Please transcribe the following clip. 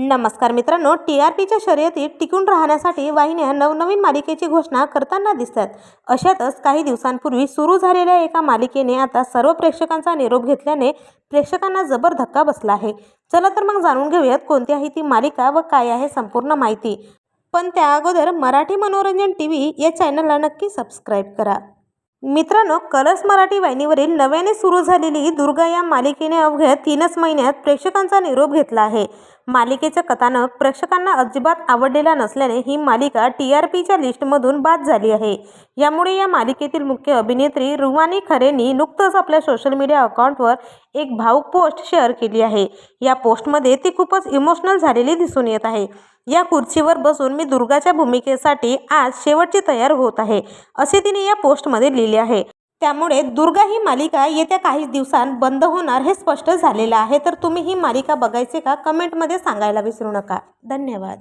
नमस्कार मित्रांनो T R पीच्या शर्यतीत टिकून राहण्यासाठी वाहिन्या नवनवीन मालिकेची घोषणा करताना दिसतात. अशातच काही दिवसांपूर्वी सुरू झालेल्या एका मालिकेने आता सर्व प्रेक्षकांचा निरोप घेतल्याने प्रेक्षकांना जबर धक्का बसला आहे. चला तर मग जाणून घेऊयात कोणती आहे ती मालिका व काय आहे संपूर्ण माहिती. पण त्या अगोदर मराठी मनोरंजन टी व्ही या चॅनलला नक्की सबस्क्राईब करा. मित्रांनो कलर्स मराठी वाहिनीवरील नव्याने सुरू झालेली दुर्गा या मालिकेने अवघ्या तीनच महिन्यात प्रेक्षकांचा निरोप घेतला आहे. मालिकेचं कथानक प्रेक्षकांना अजिबात आवडलेला नसल्याने ही मालिका टी आर पीच्या लिस्टमधून बाद झाली आहे. यामुळे या मालिकेतील मुख्य अभिनेत्री रुवानी खरेंनी नुकतंच आपल्या सोशल मीडिया अकाउंटवर एक भावूक पोस्ट शेअर केली आहे. या पोस्टमध्ये ती खूपच इमोशनल झालेली दिसून येत आहे. या खुर्चीवर बसून मी दुर्गाच्या भूमिकेसाठी आज शेवटची तयार होत आहे असे तिने या पोस्टमध्ये लिहिले आहे. त्यामुळे दुर्गा ही मालिका येत्या काही दिवसांत बंद होणार हे स्पष्ट झालेलं आहे. तर तुम्ही ही मालिका बघायचे का? कमेंटमध्ये सांगायला विसरू नका. धन्यवाद.